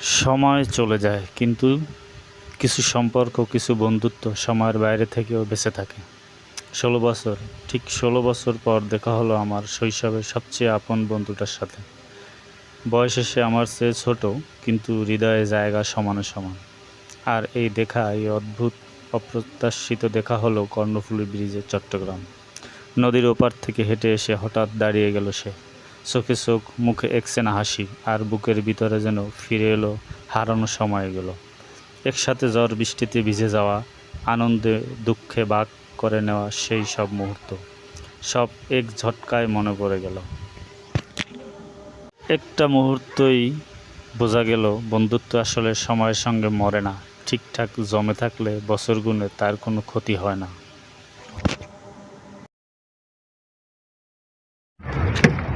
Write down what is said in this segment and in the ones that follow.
সময় চলে যায়, কিন্তু কিছু সম্পর্ক, কিছু বন্ধুত্ব সময়ের বাইরে থেকেও বেঁচে থাকে। ষোলো বছর, ঠিক ষোলো বছর পর দেখা হলো আমার শৈশবের সবচেয়ে আপন বন্ধুটার সাথে। বয়সে সে আমার চেয়ে ছোট, কিন্তু হৃদয়ে জায়গা সমানে সমান। আর এই দেখা, এই অদ্ভুত, অপ্রত্যাশিত দেখা হলো কর্ণফুলী ব্রিজে চট্টগ্রাম। নদীর ওপার থেকে হেঁটে এসে হঠাৎ দাঁড়িয়ে গেল সে। চোখে চোখ, মুখে একসেনা হাসি আর বুকের ভিতরে যেন ফিরে এলো হারানো সময়গুলো। একসাথে ঝড় বৃষ্টিতে ভিজে যাওয়া, আনন্দে দুঃখে ভাগ করে নেওয়া সেই সব মুহূর্ত। সব এক ঝটকায় মনে পড়ে গেল। একটা মুহূর্তই বোঝা গেল, বন্ধুত্ব আসলে সময়ের সঙ্গে মরে না। ঠিকঠাক জমে থাকলে বছর গুণে তার কোনো ক্ষতি হয় না।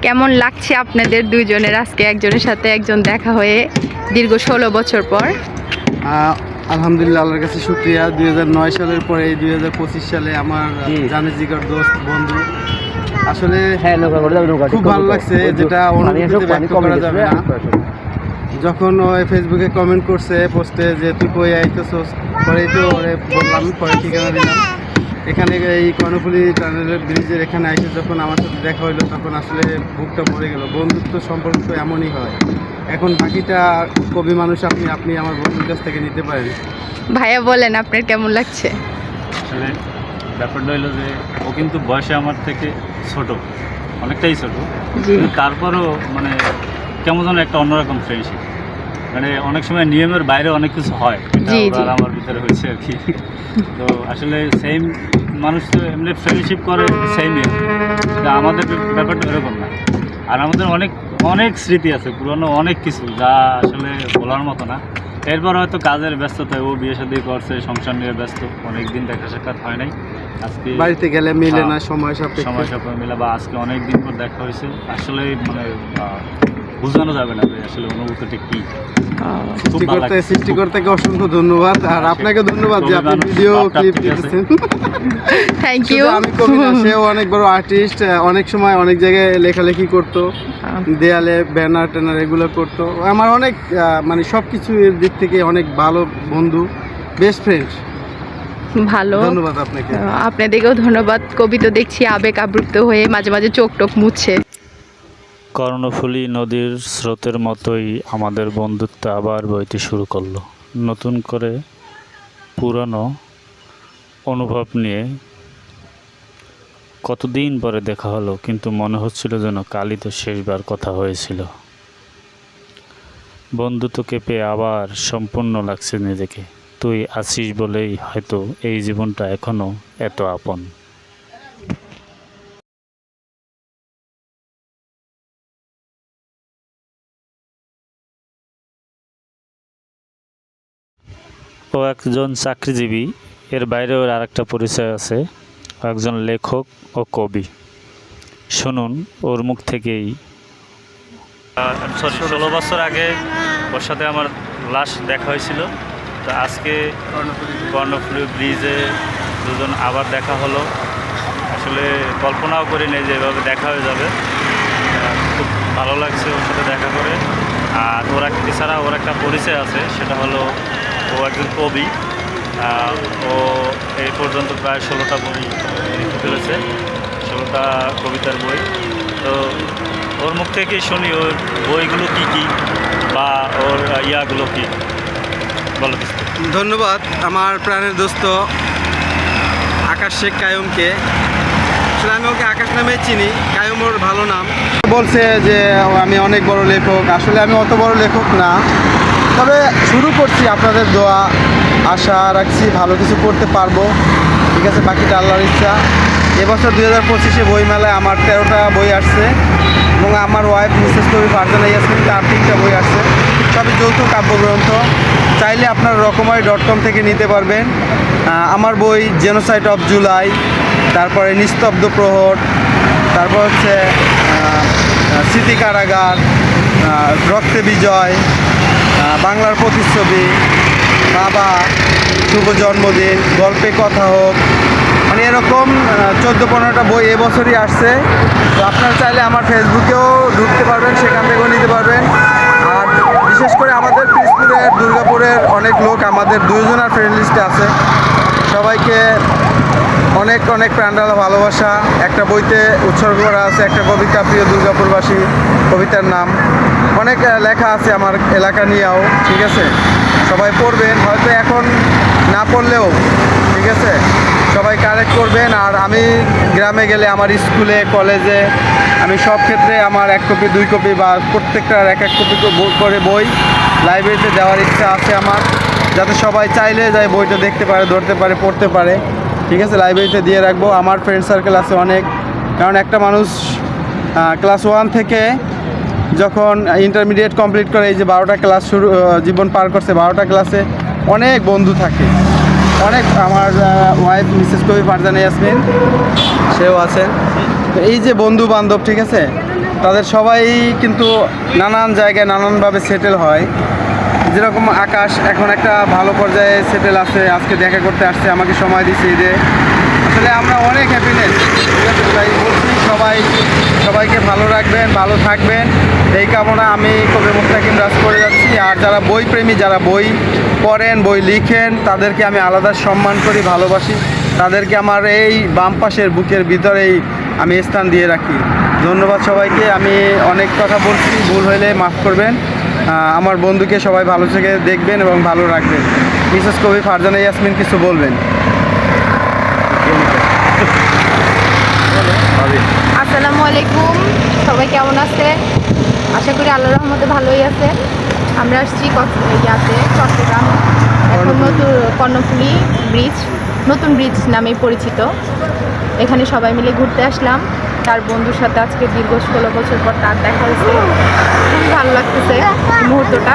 কেমন লাগছে আপনাদের দুইজনের? আজকে একজনের সাথে একজন দেখা হয়ে দীর্ঘ ষোলো বছর পর। আলহামদুলিল্লাহ আল্লাহর কাছে শুক্রিয়া। দুই নয় সালের পরে এই দুই হাজার পঁচিশ সালে আমার জানে জিগার দোস্ত বন্ধু। আসলে হ্যাঁ খুব ভালো লাগছে যেটা ব্যক্ত করা যাবে না। যখন ও ফেসবুকে কমেন্ট করছে পোস্টে যে তুই কই আইতেছস? পরে তো ওরে বললাম পরে ঠিকানা দিলাম। এখানে এই কর্ণফুলি টানেলের ব্রিজের এখানে এসে যখন আমার সাথে দেখা হইল তখন আসলে বুকটা ভরে গেল। বন্ধুত্ব সম্পর্ক তো এমনই হয়। এখন বাকিটা কবি মানুষ আপনি আপনি আমার বন্ধুর কাছ থেকে নিতে পারেন। ভাইয়া বলেন আপনার কেমন লাগছে? আসলে ব্যাপারটা হলো যে ও কিন্তু বয়সে আমার থেকে ছোট। অনেকটাই ছোট। কিন্তু তারপরও মানে কেমন যেন একটা অন্যরকম ফ্রেন্ডশিপ মানে অনেক সময় নিয়মের বাইরে অনেক কিছু হয়। আমার ভিতরে হয়েছে আর কি। তো আসলে সেম মানুষ তো এমনি ফ্রেন্ডশিপ করে সেমই আমাদের ব্যাপারটা এরকম না। আর আমাদের অনেক অনেক স্মৃতি আছে পুরনো অনেক কিছু যা আসলে বলার মতো না। এরপর হয়তো কাজের ব্যস্ততায় ও বিয়ে শাদী করছে সংসার নিয়ে ব্যস্ত। অনেক দিন দেখা সাক্ষাৎ হয় নাই। আজকে বাড়িতে গেলে মিলে না হ্যাঁ, সময় সাপেক্ষে। সময় সাপেক্ষ মিলা বা আজকে অনেক দিন পর দেখা হয়েছে। আসলে মানে বোঝানো যাবে না আসলে অনুভূতিটা কি। সৃষ্টিকর্তা। সৃষ্টিকর্তাকে অসংখ্য ধন্যবাদ। আর আপনাকে ধন্যবাদ যে আপনি ভিডিও ক্লিপ। দিতেছেন থ্যাংক ইউ আমি কবি না সেও অনেক বড় আর্টিস্ট অনেক সময় অনেক জায়গায় লেখালেখি করতো। দেয়ালে ব্যানার ট্যানার এগুলো করতো। আমার অনেক মানে সব কিছুর দিক থেকে অনেক ভালো বন্ধু বেস্ট ফ্রেন্ড ভালো। ধন্যবাদ আপনাকে। আপনাদেরকেও ধন্যবাদ। কবি তো দেখছি আবেগ আবৃত হয়ে মাঝে মাঝে চোখ টোক মুছছে। কর্ণফুলী নদীর স্রোতের মতোই আমাদের বন্ধুত্ব আবার বইতে শুরু করল। নতুন করে পুরনো অনুভব নিয়ে কতদিন পরে দেখা হলো, কিন্তু মনে হচ্ছিল যেন কালই তো শেষবার কথা হয়েছিল। বন্ধুত্বকে পেয়ে আবার সম্পূর্ণ লাগছে নিজেকে। তুই আসিস বলেই হয়তো এই জীবনটা এখনও এত আপন। ও একজন চাকরিজীবী, এর বাইরে ওর আরেকটা পরিচয় আছে একজন লেখক ও কবি। শুনুন, ওর মুখ থেকেই। সরি ষোলো বছর আগে ওর সাথে আমার লাস্ট দেখা হয়েছিল। তো আজকে কর্ণফুলী ব্রিজে দুজন আবার দেখা হলো। আসলে কল্পনাও করি নেই যে এভাবে দেখা হয়ে যাবে। খুব ভালো লাগছে ওর সাথে দেখা করে। আর ওর একটা এছাড়া ওর একটা পরিচয় আছে, সেটা হলো ও একজন কবি ও এই পর্যন্ত প্রায় ষোলোটা বই লিখে ফেলেছে ষোলোটা কবিতার বই। তো ওর মুখ থেকেই শুনি ওর বইগুলো কি কি বা ওর ইয়াগুলো কি। বলো ধন্যবাদ আমার প্রাণের দোস্ত আকাশ শেখ কায়ুমকে। আসলে আমি ওকে আকাশ নামে চিনি কায়ুম ওর ভালো নাম। বলছে যে আমি অনেক বড় লেখক আসলে আমি অত বড় লেখক না। তবে শুরু করছি আপনাদের দোয়া। আশা রাখছি ভালো কিছু করতে পারব। ঠিক আছে, বাকিটা আল্লাহর ইচ্ছা। এবছর দুই হাজার পঁচিশে বইমেলায় আমার তেরোটা বই আসছে এবং আমার ওয়াইফ মিসেস কবি ফারজানা ইয়াসমিন তার তিনটা বই আসছে। সবই যৌথ কাব্যগ্রন্থ। চাইলে আপনার রকমারি ডট কম থেকে নিতে পারবেন। আমার বই জেনোসাইট অফ জুলাই তারপরে নিস্তব্ধ প্রহর, তারপর হচ্ছে স্মৃতি কারাগার রক্তে বিজয় বাংলার প্রতিচ্ছবি, বাবা, শুভ জন্মদিন, গল্পে কথা হোক। মানে এরকম চোদ্দ পনেরোটা বই এবছরই আসছে। তো আপনারা চাইলে আমার ফেসবুকেও ঢুকতে পারবেন, সেখান থেকেও নিতে পারবেন। আর বিশেষ করে আমাদের দুর্গাপুরের দুর্গাপুরের অনেক লোক আমাদের দুইজনের ফ্রেন্ড লিস্টে আছে। সবাইকে অনেক অনেক প্রাণডালা ভালোবাসা। একটা বইতে উৎসর্গ করা আছে, একটা কবিতা, প্রিয় দুর্গাপুরবাসী কবিতার নাম। অনেক লেখা আছে আমার এলাকা নিয়েও, ঠিক আছে? সবাই পড়বেন, হয়তো এখন না পড়লেও, ঠিক আছে? সবাই কারেক্ট করবেন, আর আমি গ্রামে গেলে আমার স্কুলে, কলেজে, আমি সব ক্ষেত্রে আমার এক কপি দুই কপি বা প্রত্যেকটার এক এক কপি করে বই লাইব্রেরিতে দেওয়ার ইচ্ছা আছে আমার। যাতে সবাই চাইলে যায় বইটা দেখতে পারে, ধরতে পারে, পড়তে পারে। ঠিক আছে? লাইব্রেরিতে দিয়ে রাখব। আমার ফ্রেন্ড সার্কেল আছে অনেক। কারণ একটা মানুষ ক্লাস ওয়ান থেকে যখন ইন্টারমিডিয়েট কমপ্লিট করে এই যে বারোটা ক্লাস শুরু জীবন পার করছে, বারোটা ক্লাসে অনেক বন্ধু থাকে। অনেক আমার ওয়াইফ মিসেস কবি ফারজানা ইয়াসমিন, সেও আছে এই যে বন্ধু বান্ধব, ঠিক আছে? তাদের সবাই কিন্তু নানান জায়গায় নানানভাবে সেটেল হয়। যেরকম আকাশ এখন একটা ভালো পর্যায়ে সেটেল আছে, আজকে দেখা করতে আসছে, আমাকে সময় দিচ্ছে ঈদে আসলে আমরা অনেক হ্যাপিনেস ঠিক আছে? তাই বলছি, সবাই, সবাইকে ভালো রাখবেন, ভালো থাকবেন। এই কামনা আমি কবি মুস্তাকিম রাজ করে যাচ্ছি। আর যারা বই প্রেমী, যারা বই পড়েন, বই লিখেন, তাদেরকে আমি আলাদা সম্মান করি, ভালোবাসি। তাদেরকে আমার এই বাম পাশের বুকের ভিতরেই আমি স্থান দিয়ে রাখি। ধন্যবাদ সবাইকে। আমি অনেক কথা বলছি, ভুল হইলে মাফ করবেন। আমার বন্ধুকে সবাই ভালো থেকে দেখবেন এবং ভালো রাখবেন। মিসেস কবি ফারজানা ইয়াসমিন কিছু বলবেন। আসসালামু আলাইকুম। সবাই কেমন আছে আশা করি আল্লাহ রহমতে ভালোই আছে আমরা আসছি ইয়াতে চট্টগ্রাম। এখন নতুন কর্ণফুলি ব্রিজ নতুন ব্রিজ নামে পরিচিত। এখানে সবাই মিলে ঘুরতে আসলাম। তার বন্ধুর সাথে আজকে দীর্ঘ ষোলো বছর পর তার দেখা হয়েছে। খুবই ভালো লাগতেছে মুহূর্তটা।